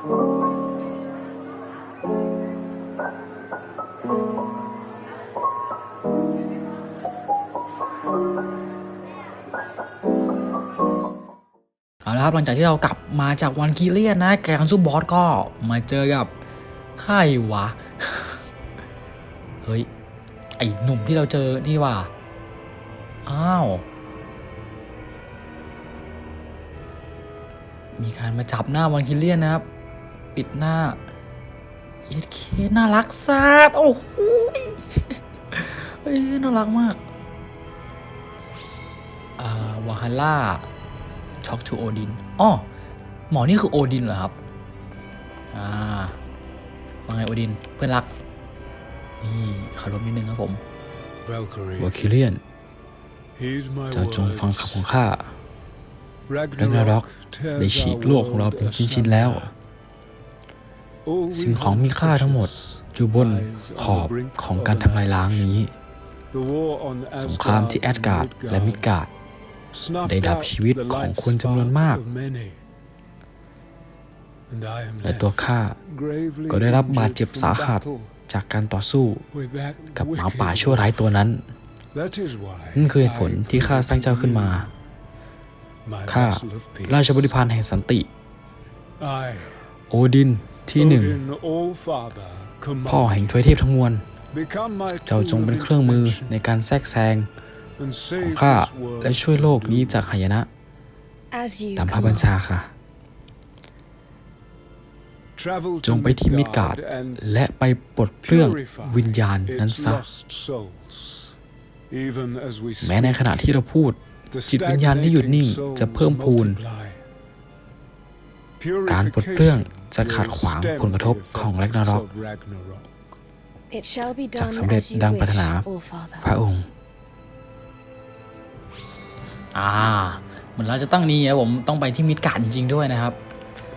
เอาละครับหลังจากที่เรากลับมาจากวันคีเลียนนะ แกการสู้บอสก็มาเจอกับใครวะ เฮ้ย ไอหนุ่มที่เราเจอนี่ว่าอ้าว มีการมาจับหน้าวันคิเลียนนะครับ ปิดหน้าเย็ดเคน่ารักซาดโอ้โหยเฮ้ยน่ารักมากอ่าวาฮาร่าช็อกทูโอดินอ๋อหมอนี่คือโอดินเหรอครับอ่าว่าไงโอดินเพื่อนรัก นี่ขอรบนิดนึงครับผม Valkyrie, วาคิเลียน heed my เจ้าจงฟัง words. คำของข้า Ragnarok Ragnarok tears ได้ฉีก our โลกของเรา world เป็นชิ้นๆแล้ว All we สิ่งของมีค่าทั้งหมดอยู่บนขอบของการทำลายล้างนี้ สงครามที่แอดการ์ดและมิดการ์ดได้ดับชีวิตของคนจำนวนมาก และตัวข้าก็ได้รับบาดเจ็บสาหัสจากการต่อสู้กับหมาป่าชั่วร้ายตัวนั้น นั่นคือเหตุผลที่ข้าสร้างเจ้าขึ้นมา ข้า ราชบริพารแห่งสันติ โอดิน ที่หนึ่ง Odin All-Father พ่อ command แห่งทวยเทพทั้งมวล become my เจ้าจง tool เป็น of เครื่องมือ intervention ในการแทรกแซง and ของ save ข้า this world และช่วยโลกนี้จากหายนะ As you ตามพระบัญ command. ชาค่ะ Travel จง to ไปที่มิดการ์ด Midgard and และไปปลดเปลื้อง purify วิญญาณนั้น its ซะ lost souls. Even as we แม้ใน speak, ขณะที่เราพูด the จิตวิญญาณที่หยุดนิ่ง stagnating จะเพิ่ม souls พูน multiply. การปลดเปลื้อง Purification จะขัดขวาง will stem ผลกระทบ the ของ effects Ragnarok of Ragnarok. It shall be จาก done สำเร็จ as you ดังปรารถ wish, นา All Father. พระองค์ อ่า เหมือนเราจะตั้งนี้นะผมต้องไปที่มิดการ์ดจริง ๆ ด้วยนะครับ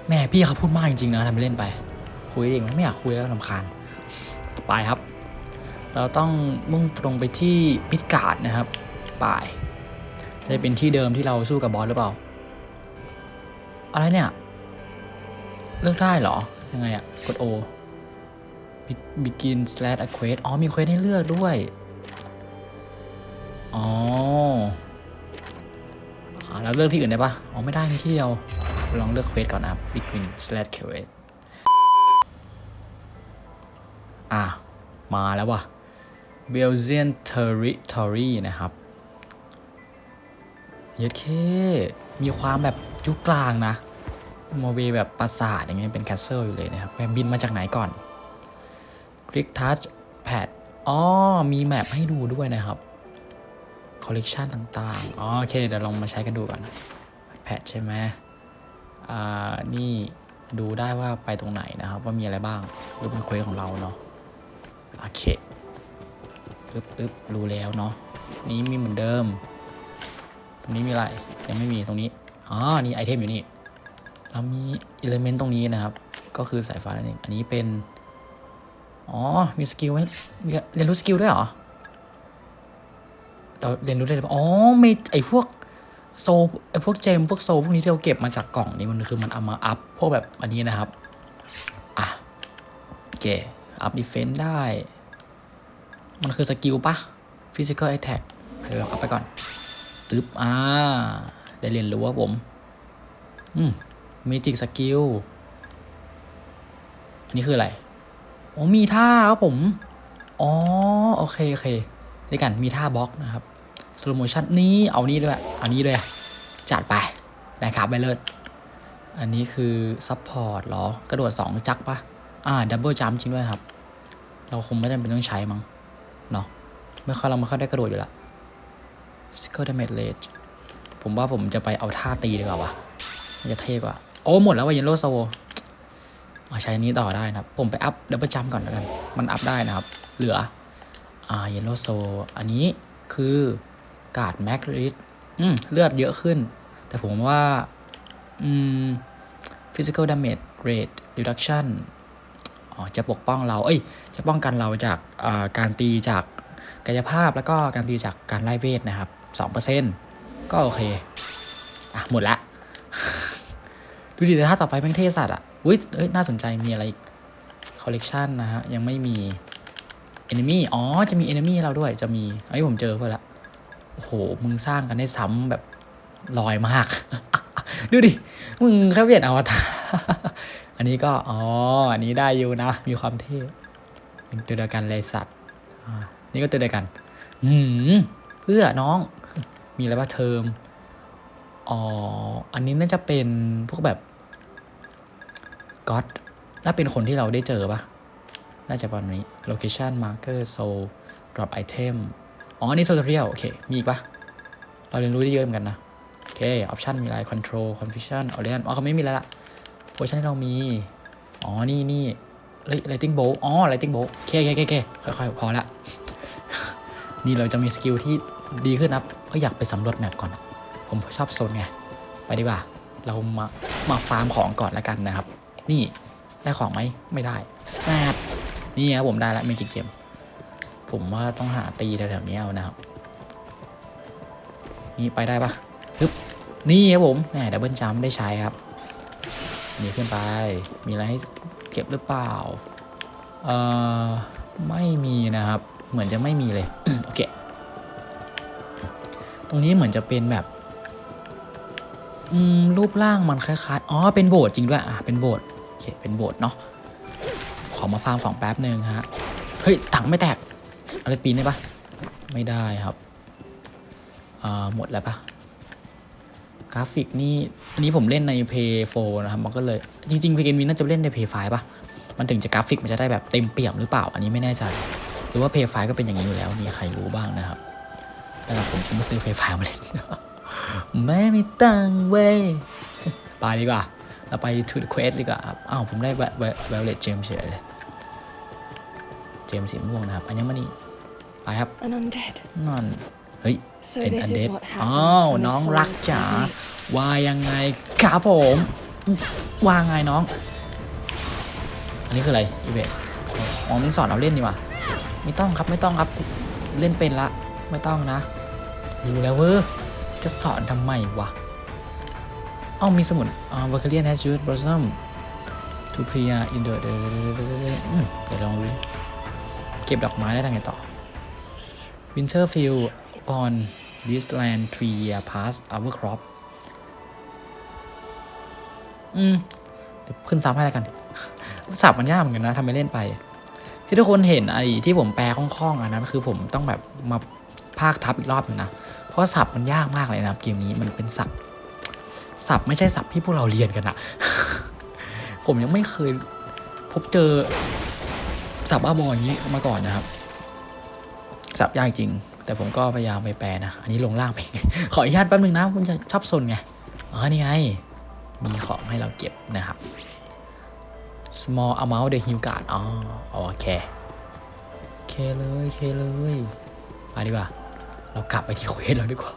แม่พี่เขาพูดมากจริง ๆ นะทำไปเล่นไป คุยเองไม่อยากคุยแล้วลำคาญไปครับ เราต้องมุ่งตรงไปที่มิดการ์ดนะครับไปจะเป็นที่เดิมที่เราสู้กับบอสหรือเปล่า อะไรเนี่ย เลือกได้เหรอ ยังไงอะกด O begin slash a quest อ๋อ มีเควสให้เลือกด้วย อ๋อแล้วเลือกที่อื่นได้ปะอ๋อ ไม่ได้มีที่เดียว ลองเลือกเควสก่อนนะครับ begin slash quest อะ มาแล้วว่ะ Belgian territory นะครับ เยดเค มีความแบบยุคกลางนะ มอเวแบบปราสาทอย่างเงี้ยเป็นแคสเซิลอยู่เลยนะครับแบบบินมาจากไหนก่อน คลิกทัชแพดอ๋อ มีแมปให้ดูด้วยนะครับ คอลเลกชันต่างๆ อ๋อ โอเค เดี๋ยวลองมาใช้กันดูก่อน แพดใช่ไหมอ่า นี่ดูได้ว่าไปตรงไหนนะครับ ว่ามีอะไรบ้างรูปเป็นเควสของเราเนาะ โอเคอึบอึบรู้แล้วเนาะ นี้มีเหมือนเดิม ตรงนี้มีอะไร ยังไม่มีตรงนี้ อ๋อ นี่ไอเทมอยู่นี่ เรามีอิเลเมนต์ตรงนี้นะครับ ก็คือสายฟ้านั่นเองอันนี้เป็น อ๋อ มีสกิลไว้เรียนรู้สกิลด้วยเหรอ เราเรียนรู้ได้เลยปะอ๋อมีไอพวกโซไอพวกเจมพวกโซพวกนี้ที่เราเก็บมาจากกล่องนี้มันคือมันเอามาอัพพวกแบบอันนี้นะครับ อะ โอเค อัพดีเฟนซ์ได้ มันคือสกิลปะ Physical Attack เดี๋ยวเราอัพไปก่อนตึ๊บอ่า ได้เรียนรู้ว่าผม อืม Magic Skill อันนี้คืออะไร โอ๋อมีท่าครับผม อ๋อ โอเค โอเคด้วยกันมีท่าบล็อกนะครับ slow motion นี่เอานี้ด้วย เอานี้ด้วย จัดไปนะครับไปเลิศอันนี้คือ support เหรอ กระโดด 2 จักปะอ่า double jump จริงด้วยครับ เราคงไม่จำเป็นต้องใช้มั้ง เนาะไม่ค่อยเราไม่ค่อยได้กระโดดอยู่ละ physical damage ผมว่าผมจะไปเอาท่าตีดีกว่าวะจะเท่กว่า โอ้หมดแล้วว่า yellow soul เอาใช้นี้ต่อได้นะครับ ผมไปอัพดับเบิลจัมก่อนแล้วกัน มันอัพได้นะครับ เหลืออ่าเยลโลโซอันนี้คือการ์ดแม็กริดอืมเลือดเยอะขึ้น แต่ผมว่าอืม physical damage rate reduction อ๋อจะปกป้องเรา เอ้ย จะป้องกันเราจากาการตีจากกายภาพแล้วก็การตีจากการไล่เวทนะครับ 2%ก็โอเค อะ หมดละ ดูดิแต่ถ้าต่อไปแม่งเทสัตว์อะอุ้ยเอ้ยน่าสนใจมีอะไรคอลเลกชันนะฮะ ยังไม่มี enemy อ๋อ จะมี enemy ให้เราด้วยจะมีไอ้ผมเจอเพื่อละโอ้โห มึงสร้างกันได้ซ้ำแบบลอยมาก ดูดิ มึงแค่เปลี่ยนอวตารอันนี้ก็ อ๋อ อันนี้ได้อยู่นะ มีความเท่เป็นตัวเดียวกันเลยสัตว์นี่ก็ตัวเดียวกัน หืมเพื่อน้อง มีอะไรบ้างเทอม อ๋อ อันนี้น่าจะเป็นพวกแบบก็อดน่าเป็นคนที่เราได้เจอปะน่าจะประมาณนี้ location marker soul drop item อ๋อนี่ tutorial โอเค มีอีกปะเราเรียนรู้ได้เยอะเหมือนกันนะ โอเค option มีอะไร control confusion orient อ๋อเขาไม่มีแล้วล่ะโพชั่นที่เรามี อ๋อ นี่นี่เฮ้ย lighting bolt อ๋อ lighting bolt โอเคโอเคโอเคค่อยๆ พอละ นี่เราจะมีสกิลที่ดีขึ้นนะครับก็อยากไปสำรวจแมปก่อน ผมชอบโซนไง ไปดีกว่า เรามามาฟาร์มของก่อนแล้วกันนะครับ นี่ได้ของไหมไม่ได้แฟดนี่ครับผมได้แล้วเมจิกเจมผมว่าต้องหาตีแถวๆนี้เอานะครับ นี่ไปได้ปะฮึบนี่ครับผมแหมดับเบิลจัมได้ใช้ครับนี่ขึ้นไป มีอะไรให้เก็บหรือเปล่า เอ่อ ไม่มีนะครับ เหมือนจะไม่มีเลย โอเค ตรงนี้เหมือนจะเป็นแบบ อืมรูปร่างมันคล้ายๆ อ๋อ เป็นโบสถ์จริงด้วย อะ เป็นโบสถ์โอเค เป็นโบสถ์เนาะ ขอมาฟาร์มของแป๊บหนึ่งฮะ เฮ้ย ถังไม่แตก อะไรปีนได้ปะไม่ได้ครับ อ่า หมดแล้วปะกราฟิกนี่ อันนี้ผมเล่นใน p a y 4นะครับ มันก็เลย จริงๆ p a y นี้น่าจะเล่นใน p a y 5ปะมันถึงจะกราฟิกมันจะได้แบบเต็มเปี่ยมหรือเปล่า อันนี้ไม่แน่ใจ หรือว่า p a y 5ก็เป็นอย่างนี้อยู่แล้ว มีใครรู้บ้างนะครับแล้วผมไม่ซื้อ p a y 5มาเล่น ไม่มีตังค์เว้ยไปดีกว่า เราไป to the quest ดีกว่าครับอ้าวผมได้ violet gem เฉยเลย เจมส์สีม่วงนะครับ อัญมณีไปครับ An undead. นอนเฮ้ย So เป็น this อัน is เด what อ้าว happens when น้อง a soul รัก is จ๋า taken. ว่ายังไงครับผมว่าไงน้อง อันนี้คืออะไรอีเวนต์อ๋อมันสอนเราเล่นดีกว่าไม่ต้องครับไม่ต้องครับเล่นเป็นละ ไม่ต้องนะรู้แล้วเว้ย จะสอนทำไมวะ เอามีสมุดอ่า Valkyrian has used blossom to clear in the เดี๋ยวอืมเดี๋ยวลองดูเก็บดอกไม้ได้ทางไงต่อ Winterfield on this land three year past our crop อืมเดี๋ยวขึ้นซ้ำให้แล้วกันสับมันยากเหมือนกันนะทำไปเล่นไป ที่ทุกคนเห็นไอ้ที่ผมแปลคล่องๆอันนั้น คือผมต้องแบบมาภาคทับอีกรอบหนึ่งนะ เพราะศัพท์มันยากมากเลยนะครับเกมนี้มันเป็นศัพท์ศัพท์ไม่ใช่ศัพท์ที่พวกเราเรียนกันอะผมยังไม่เคยพบเจอศัพท์บ้าบออย่างนี้มาก่อนนะครับศัพท์ยากจริง แต่ผมก็พยายามไปแปลนะ อันนี้ลงล่างไปขออนุญาตแป๊บนึงนะคุณจะชอบซนไงอ๋อนี่ไง มีของให้เราเก็บนะครับ small amount the heal card อ๋อโอเคโอเคเลยโอเคเลย ไปดีกว่า เรากลับไปที่เควสเราดีกว่า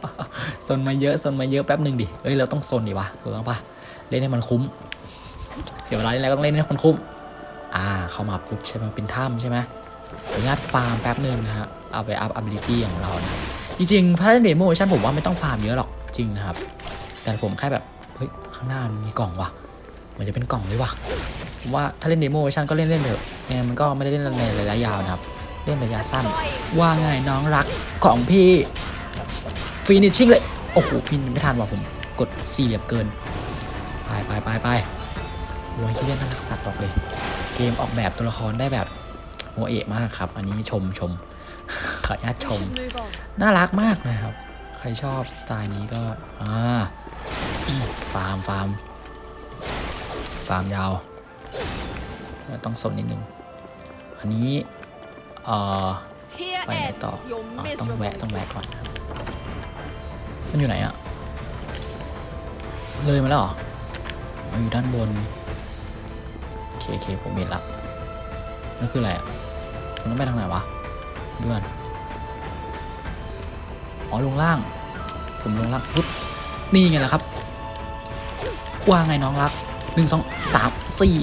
โซนมาเยอะโซนมาเยอะแป๊บหนึ่งดิเอ้ยเราต้องโซนดิวะถูกต้องปะเล่นให้มันคุ้ม เสียเวลาแล้วก็ต้องเล่นให้มันคุ้ม อ่าเข้ามาปุ๊บใช่ไหมเป็นถ้ำใช่ไหมขออนุญาตฟาร์มแป๊บหนึ่งนะฮะเอาไปอัพ ability ของเรานะจริงๆถ้าเล่นเดโมเวอร์ชันผมว่าไม่ต้องฟาร์มเยอะหรอกจริงนะครับ แต่ผมแค่แบบเฮ้ยข้างหน้ามีกล่องว่ะเหมือนจะเป็นกล่องเลยว่ะว่าถ้าเล่นเดโมเวอร์ชันก็เล่นเล่นเถอะไม่งั้นมันก็ไม่ได้เล่นในระยะยาวนะครับ เล่นระยะสั้น ว่าไงน้องรักของพี่ฟินิชชิ่งเลย โอ้โห ฟินไม่ทันว่ะผม กดสี่เหลี่ยมเกิน ไปไปไปไปโอ้ยที่เล่นน่ารักสัตว์บอกเลย เกมออกแบบตัวละครได้แบบโมเอะมากครับ อันนี้ชมชมขออนุญาตชม น่ารักมากนะครับ ใครชอบสไตล์นี้ก็ อ่า ฟาร์มฟาร์ม ฟาร์มยาว ต้องสนนิดนึง อันนี้ เอ่อ Here ไปไหน ends ต่อ your อะต้องแวะต้อง miserable แวะก่อนนะครับมันอยู่ไหนอะเลยมาแล้วเหรอมันอยู่ด้านบนโอเคโอเคผมเห็นละนั่นคืออะไรอะผมต้องไปทางไหนวะเดือนอ๋อลงล่าง ผมลงล่างปุ๊บนี่ไงล่ะครับว่าไงน้องรักหนึ่งสองสามสี่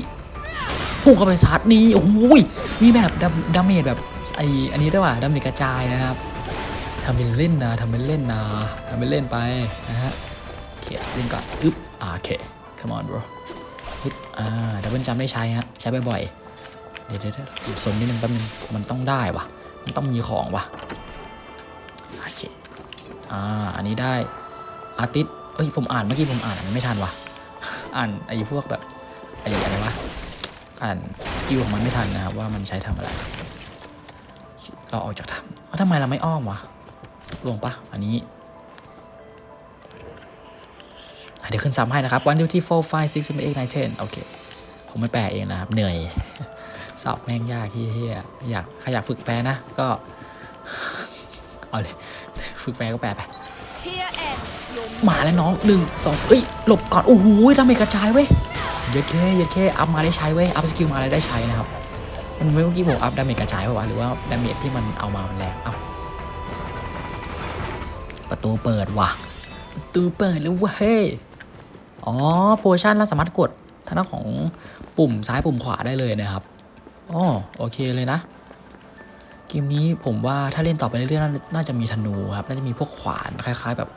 พุ่งเข้าไปชาร์จนี่โอ้ยมีแบบดาเมจแบบไออันนี้ได้วยว่ะดาเมจกระจายนะครับทำเป็นเล่นนะทำเป็นเล่นนะทำเป็นเล่นไปนะฮะโอเคเล่นก่อนอึ๊บอ่าโอเค come on bro ฮึบอ่าดับเบิลจัมได้ใช้ฮะใช้บ่อยๆเดี๋ยวเดี๋ยวเดี๋ยวสุดสนนิดนึงแป๊บนึงมันต้องได้วะมันต้องมีของวะโอเคอ่าอันนี้ได้อาร์ติสเอ้ยผมอ่านเมื่อกี้ผมอ่านมันไม่ทันวะอ่านไอ้พวกแบบไอ้อะไรวะ อ่านสกิลของมันไม่ทันนะครับว่ามันใช้ทำอะไร เราออกจากถ้ำเอ้าทำไมเราไม่อ้อมวะลงปะอันนี้อะเดี๋ยวขึ้นซ้ำให้นะครับ one two three four five six seven eight nine ten โอเค ผมไม่แปลเองนะครับ เหนื่อยสอบแม่งยากเฮียๆอยากใครอยากฝึกแปลนะ ก็ เอาเลย ฝึกแปลก็แปลไป Here ends your มาแล้วน้องหนึ่งสองเอ้ย หลบก่อน โอ้โหทำไมกระจายเว้ยเยอะแค่เยอะแค่อัพมาได้ใช้เว้ยอัพสกิลมาแล้วได้ใช้นะครับ มันเมื่อกี้ผมอัพดาเมจกระจายป่าวะหรือว่าดาเมจที่มันเอามามันแรงอ้าประตูเปิดว่ะประตูเปิดแล้วเว้ยอ๋อโพชั่นเราสามารถกดทางด้านของปุ่มซ้ายปุ่มขวาได้เลยนะครับอ๋อโอเคเลยนะเกมนี้ผมว่าถ้าเล่นต่อไปเรื่อยๆน่าจะมีธนูครับน่าจะมีพวกขวานคล้าย ๆ แบบ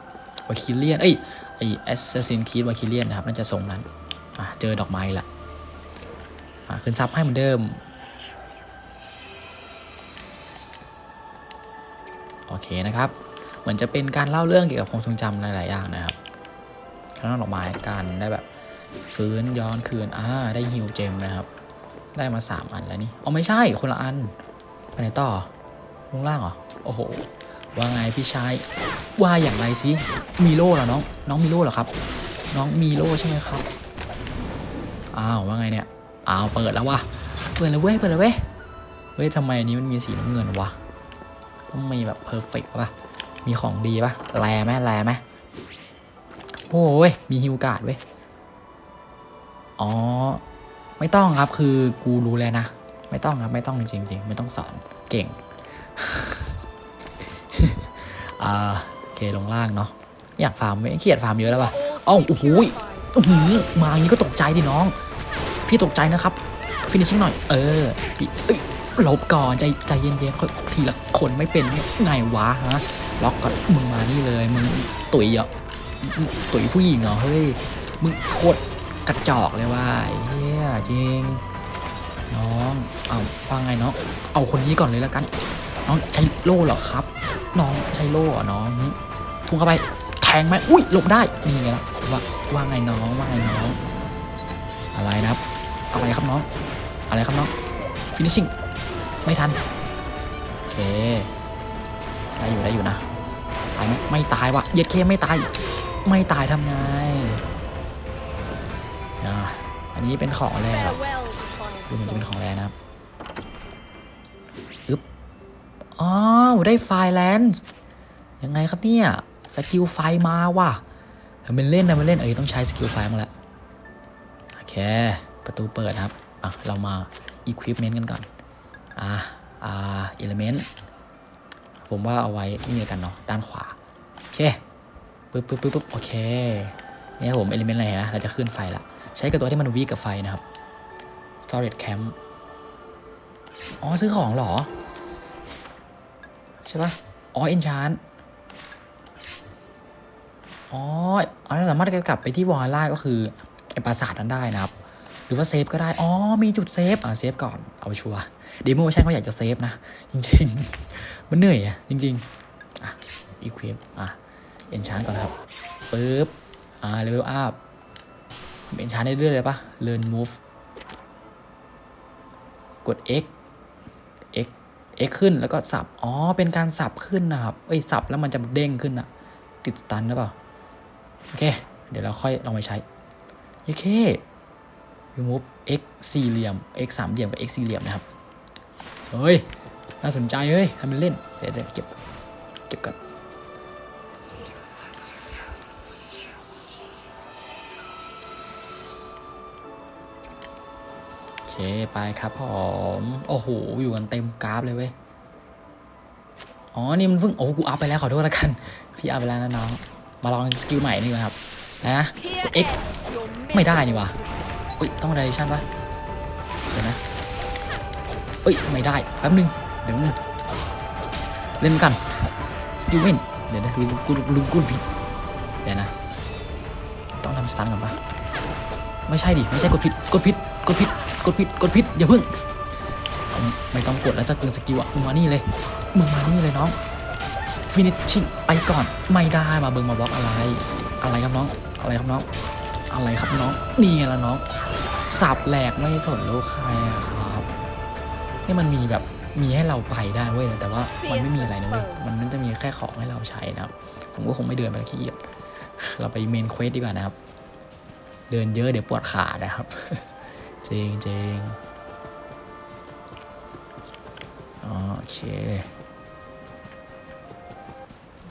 วาคิเลียนเอ้ยไอแอสซัสซินคีดวาคิเลียนนะครับน่าจะทรงนั้น เจอดอกไม้ละขึ้นซับให้เหมือนเดิม โอเคนะครับ เหมือนจะเป็นการเล่าเรื่องเกี่ยวกับความทรงจำหลายๆอย่างนะครับแล้วนอกดอกไม้การได้แบบฟื้นย้อนคืนอ่าได้ฮิวเจมนะครับ ได้มาสามอันแล้วนี่อ๋อไม่ใช่คนละอันไปไหนต่อลงล่างเหรอ โอ้โห ว่าไงพี่ชาย ว่าอย่างไรสิมีโล่เหรอน้อง น้องมีโล่เหรอครับ น้องมีโล่ใช่ไหมครับ อ้าวว่าไงเนี่ยอ้าวเปิดแล้ววะเปิดแล้วเว้ยเปิดแล้วเว้ยเฮ้ยทำไมอันนี้มันมีสีน้ำเงินวะต้องมีแบบเพอร์เฟกต์ป่ะมีของดีป่ะแรไหมแรไหมโอ้ยมีฮิวการ์ดเว้ยอ๋อไม่ต้องครับคือกูรู้แล้วนะ ไม่ต้องครับไม่ต้องจริงจริงไม่ต้องสอนเก่งอ่าโอเคลงล่างเนาะอยากฟาร์มไม่เครียดฟาร์มเยอะแล้วป่ะ all Oh, to be ui. purified. อื้อหือมาอย่างนี้ก็ตกใจดิน้อง พี่ตกใจนะครับ ฟินิชชิ่งหน่อย เออพี่เอ้ยหลบก่อนใจใจเย็นๆค่อยทีละคนไม่เป็นไงวะฮะ ล็อกก่อนมึงมานี่เลย มึงตุ๋ยเหรอมึงตุ๋ยผู้หญิงเหรอ เฮ้ย มึงโคตรกระจอกเลยว่ะเฮียจริง น้อง เอาว่าไงน้อง เอาคนนี้ก่อนเลยแล้วกัน น้องใช้โล่เหรอครับ น้องใช้โล่เหรอน้องพุ่งเข้าไป แทงไหมอุ้ยหลบได้ นี่ไงล่ะว่าว่าไงน้อง ว่าไงน้อง อะไรนะครับ อะไรครับน้อง อะไรครับน้อง finishing ไม่ทัน โอเค ได้อยู่ได้อยู่นะ ตายไหมไม่ตายว่ะเย็ดเคไม่ตาย ไม่ตายทำไงอ่าอันนี้เป็นของอะไรครับดูเหมือนจะเป็นของแรนะครับอึ๊บอ๋อได้ไฟแลนซ์ยังไงครับเนี่ย สกิลไฟมาว่ะทำเป็นเล่นทำเป็นเล่นเอ้ยต้องใช้สกิลไฟมาละโอเค ประตูเปิดครับ อะ เรามา equipment กันก่อน อ่า อ่า element ผมว่าเอาไว้นี่เลยกันเนาะ ด้านขวา โอเค ปึ๊บปึ๊บปึ๊บปึ๊บโอเค เนี่ยผม element อะไรนะ เราจะขึ้นไฟละ ใช้กับตัวที่มันวีกับไฟนะครับ storage camp อ๋อ ซื้อของเหรอ ใช่ปะอ๋อ enchant อ๋อเอาเราสามารถกลับไปที่วอลล่าก็คือไอปราสาทนั้นได้นะครับ หรือว่าเซฟก็ได้ อ๋อ มีจุดเซฟ อ่าเซฟก่อน เอาชัวร์เดโมใช่เขาอยากจะเซฟนะ จริงๆ มันเหนื่อยอะจริงๆ อะ equip อะ enchant ก่อนครับปึ๊บ อ่า level up enchant ได้เรื่อยเลยปะ learn move กด x x x ขึ้นแล้วก็สับ อ๋อ เป็นการสับขึ้นนะครับ เอ้ย สับแล้วมันจะเด้งขึ้นอะติดสตันหรือเปล่า โอเค เดี๋ยวเราค่อยลองไปใช้โอเค remove x สี่เหลี่ยม x สามเหลี่ยมกับ x สี่เหลี่ยมนะครับ เฮ้ย น่าสนใจเฮ้ยทำเป็นเล่น เดี๋ยวเดี๋ยวเก็บ เก็บกันโอเค ไปครับผม โอ้โห อยู่กันเต็มกราฟเลยเว้ย อ๋อ นี่มันเพิ่ง โอ้กูอัพไปแล้วขอโทษแล้วกัน พี่อัพไปแล้วนะน้อง มาลองสกิลใหม่นี่ก่อนครับ นะ Here กด X ends your ไม่ได้นี่ miserable วะ อุ้ยต้อง direction ปะเดี๋ยวนะเอ้ยไม่ได้แป๊บนึงเดี๋ยวนึงเล่นกันสกิลเวนเดี๋ยวนะลืมกูลืมกูผิดเดี๋ยวนะต้องทำสตันก่อนปะไม่ใช่ดิไม่ใช่กดผิดกดผิดกดผิดกดผิดกดผิดอย่าเพิ่งไม่ต้องกดแล้วจะเกินสกิลอะมึงมานี่เลยมึงมานี่เลยน้องฟินิชชิ่งไปก่อนไม่ได้มาเบิงมาบล็อกอะไร อะไรครับน้องอะไรครับน้อง อะไรครับน้องนี่ไงละน้องสับแหลกไม่สนลูกใครอะครับนี่มันมีแบบมีให้เราไปได้เว้ยแต่ว่ามันไม่มีอะไรนะเว้ยมันนั่นจะมีแค่ของให้เราใช้นะครับ ผมก็คงไม่เดินไปขี้เกียจเราไปเมนเควสดีกว่านะครับ เดินเยอะเดี๋ยวปวดขานะครับจริงจริงอ๋อโอเค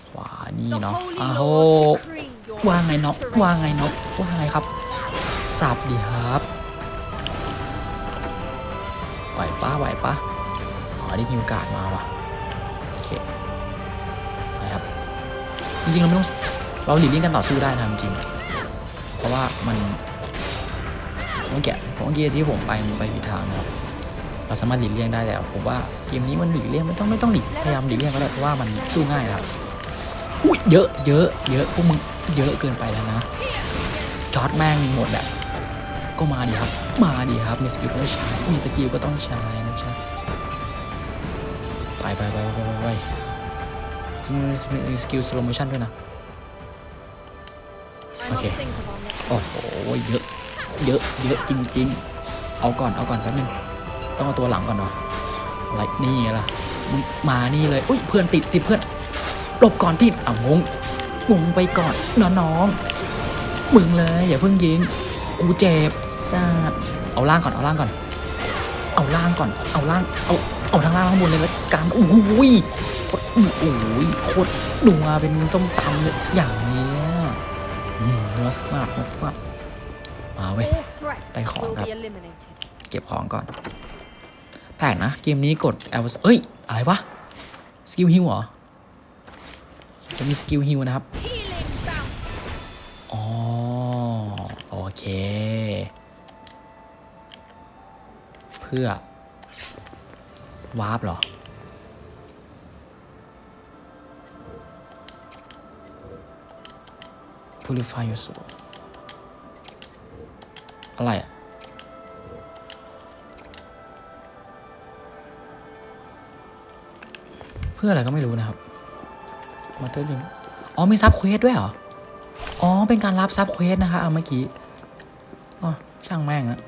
ขวานี่ The เนาะ holy อ้าว ว่าไงเนาะว่าไงเนาะว่าไงครับสับดีครับไหวปะไหวปะอ๋อได้ฮิวการ์ดมาว่ะโอเคไปครับจริงๆเราไม่ต้องเราหลีกเลี่ยงการต่อสู้ได้นะจริงเพราะว่ามันเมื่อกี้เมื่อกี้ที่ผมไปมันไปผิดทางนะครับเราสามารถหลีกเลี่ยงได้แล้วผมว่าเกมนี้มันหลีกเลี่ยงไม่ต้องไม่ต้องหลีกพยายามหลีกเลี่ยงก็ได้เพราะว่ามันสู้ง่ายครับอุ้ยเยอะเยอะเยอะพวกมึง เยอะเกินไปแล้วนะจอร์ดแม่งมีหมดอะก็มาดิครับ มาดิครับ มีสกิลก็ต้องใช้ มีสกิลก็ต้องใช้นะจ๊ะไปไปไปไปไปไปมีสกิลสโลโมชั่นด้วยนะ I must Okay. think of our next โอ้โห เยอะ เยอะ เยอะจริง ๆ เอาก่อน เอาก่อนแป๊บนึง ต้องเอาตัวหลังก่อนหน่อยอะไรนี่ไงล่ะมึงมานี่เลย อุ้ย เพื่อนติด ติดเพื่อนหลบก่อนที่อะงง งงไปก่อนน้องน้องๆมึงเลยอย่าเพิ่งยิง กูเจ็บซาดเอาล่างก่อนเอาล่างก่อน เอาล่างก่อน เอาล่าง เอาเอาทางล่างข้างบนเลยแล้วกันโอ้ยโคตรโอ้ยโคตรนัวเป็นต้มตำเลยอย่างเนี้ยเนื้อสัตว์เนื้อสัตว์มาเว้ย All threats Tay khó will gặp. be eliminated. เก็บของก่อนแปลกนะ เกมนี้กด L เอ้ย อะไรวะ สกิลฮิวเหรอ จะมีสกิลฮิวนะครับ อ๋อ โอเค เพื่อ วาร์ปเหรอ Purify your soul อะไรอะเพื่ออะไรก็ไม่รู้นะครับ มาเตอร์ลิงอ๋อมีซับเควสด้วยเหรอ อ๋อ เป็นการรับซับเควสนะคะเอาเมื่อกี้ อ๋อ ช่างแม่งอะ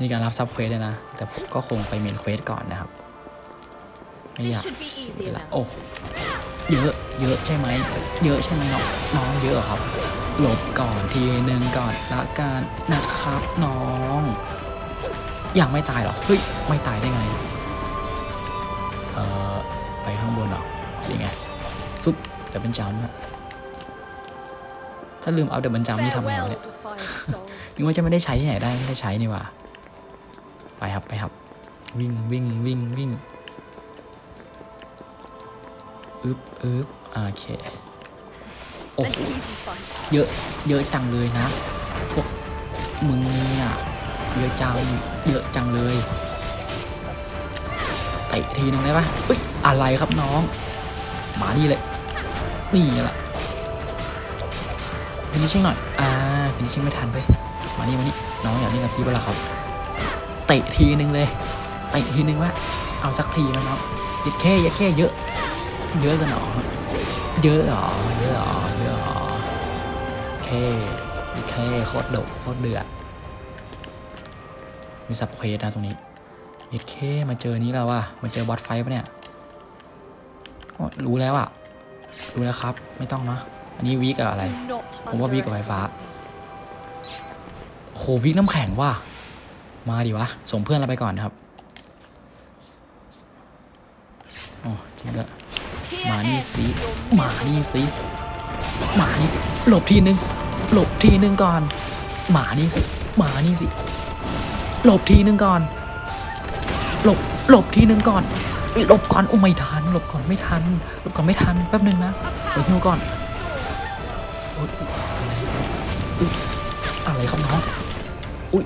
มีการรับซับเควสเลยนะ แต่ผมก็คงไปเมนเควสก่อนนะครับ ไม่อยาก This should be เสีย easy เวลา enough. โอ้เยอะ เยอะใช่ไหม เยอะใช่ไหมน้องน้องเยอะเหรอครับ หลบก่อนทีหนึ่งก่อนละกันนะครับน้อง ยังไม่ตายเหรอ เฮ้ย ไม่ตายได้ไง เอ่อไปข้างบนเหรอหรือไง ฟึบเดี๋ยวเป็นจำครับถ้าลืมเอาเดี๋ยวมันจำนี่ทำไงวะ Farewell, เนี่ย defiant soul. นึกว่าจะไม่ได้ใช้ที่ไหนได้ไม่ได้ใช้นี่หว่าไปครับไปครับ วิ่งวิ่งวิ่งวิ่งอึบอึบโอเคโอ้ An โห easy fight. เยอะเยอะจังเลยนะพวกมึงเนี่ยเยอะจังเยอะจังเลยเตะทีหนึ่งได้ปะเอ้ยอะไรครับน้องหมานี่เลย นี่แหละฟินิชชิ่งหน่อย อ่า ฟินิชชิ่งไม่ทันไปมานี่มานี่น้องอยากเล่นกับพี่เปะล่าครับเตะทีนึงเลย เตะทีนึงว่า เอาสักทีไหมน้องยัดแค่ยัดแค่เยอะ เยอะกันเหรอ เยอะเหรอ เยอะเหรอ เยอะเหรอเคอีเคโคตรดุโคตรเดือด มีซับเควสนะตรงนี้ยีเคมาเจอนี้แล้วว่ะมาเจอบอสไฟปะเนี่ยก็รู้แล้วอะ รู้แล้วครับ ไม่ต้องนะอันนี้วีกับอะไร ผมว่าวีกับไฟฟ้าโหวิกน้ำแข็งว่ะมาดิวะ ส่งเพื่อนเราไปก่อนครับอ๋อจริงด้วยมานี่สิมานี่สิมานี่สิหลบทีนึง หลบทีนึงก่อน มานี่สิมานี่สิ หลบทีนึงก่อน หลบ หลบทีนึงก่อน หลบก่อนโอ้ไม่ทัน หลบก่อนไม่ทันหลบก่อนไม่ทันแป๊บนึงนะเดี๋ยวฮิวก่อนโอ๊ยอุ๊ยอะไรครับน้องอุ้ย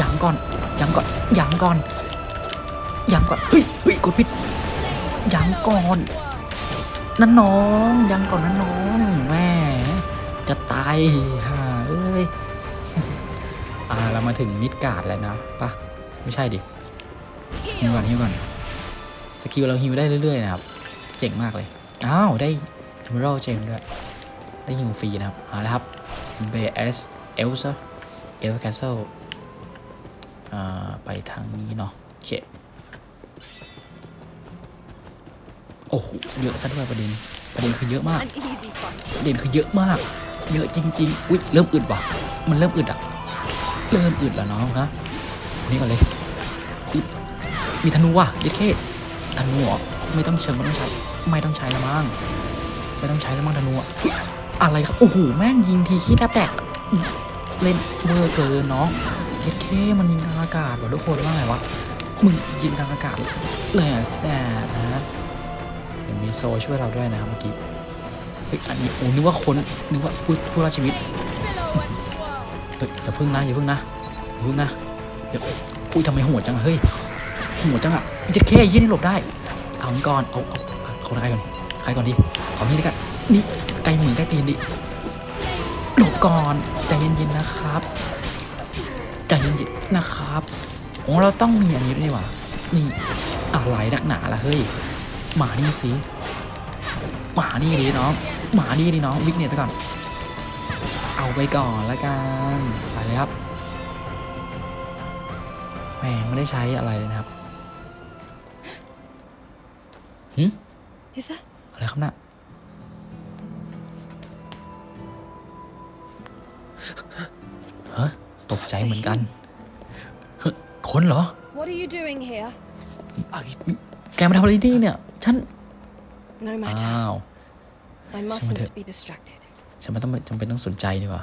ยังก่อนยังก่อนยังก่อนยังก่อนเฮ้ยเฮ้ยกดผิดยังก่อนนั่นน้องยังก่อนนั่นน้องแม่จะตายฮ่าเอ้ยอ่าเรามาถึงมิดการ์ดแล้วนะปะไม่ใช่ดิฮิวก่อนฮิวก่อน สกิลเราฮิวได้เรื่อยๆนะครับ เจ๋งมากเลย อ้าว ได้ Emerald Gem ด้วย ได้ฮิวฟรีนะครับ เอาละครับเบสเอลซ่าเอลแคสเซิลอ่าไปทางนี้เนาะโอเคโอ้โห เยอะซะด้วยประเด็น ประเด็นคือเยอะมาก ประเด็นคือเยอะมาก เยอะจริงๆ อุ้ยเริ่มอึดว่ะ มันเริ่มอึดอะ เริ่มอึดแล้วน้องฮะนี่ก่อนเลย มีธนูว่ะเย็ดเค ธนูเหรอไม่ต้องเชิงไม่ต้องใช้ ไม่ต้องใช้ละมั้งไม่ต้องใช้ละมั้งธนูอะอะไรครับโอ้โหแม่งยิงทีขี้แทบแตกเล่นเวอร์เกินน้องเย็ดเคมันยิงทางอากาศว่ะทุกคนว่าไงวะมึงยิงทางอากาศเลยอะแสบนะผมมีโซช่วยเราด้วยนะเมื่อกี้เฮ้ยอันนี้โอ้นึกว่าคนนึกว่าผู้ผู้รอดชีวิตเฮ้ยอย่าพึ่งนะอย่าพึ่งนะอย่าพึ่งนะเดี๋ยวอุ้ยทำไมโหดจังอะเฮ้ย หดจังอะจ็ดแค่ยี่นี่หลบได้ เอาก่อนเอาเอาเขาใครก่อนใครก่อนดีเอานี่ดีกันนี่ใกล้หมือใกล้ตีนดิหลบก่อนใจเย็นๆนะครับใจเย็นๆนะครับโอ้เราต้องมีอันนี้ด้วยนี่หว่านี่อะไรนักหนาละเฮ้ยหมานี่สิหมานี่ดิน้องหมานี่ดิน้องวิกเนตไปก่อน เอาไปก่อนละกันไปเลยครับแหมไม่ได้ใช้อะไรเลยนะครับ หึ Is that อะไรครับน่ะเฮ้ยตกใจเหมือนกันเฮ้ยคนเหรอ what are you doing here? แกมาทำอะไรที่นี่เนี่ย ฉัน No อ้า matter. ว I Someone mustn't did- be distracted. ฉันไม่ต้องจำเป็นต้องสนใจดีกว่า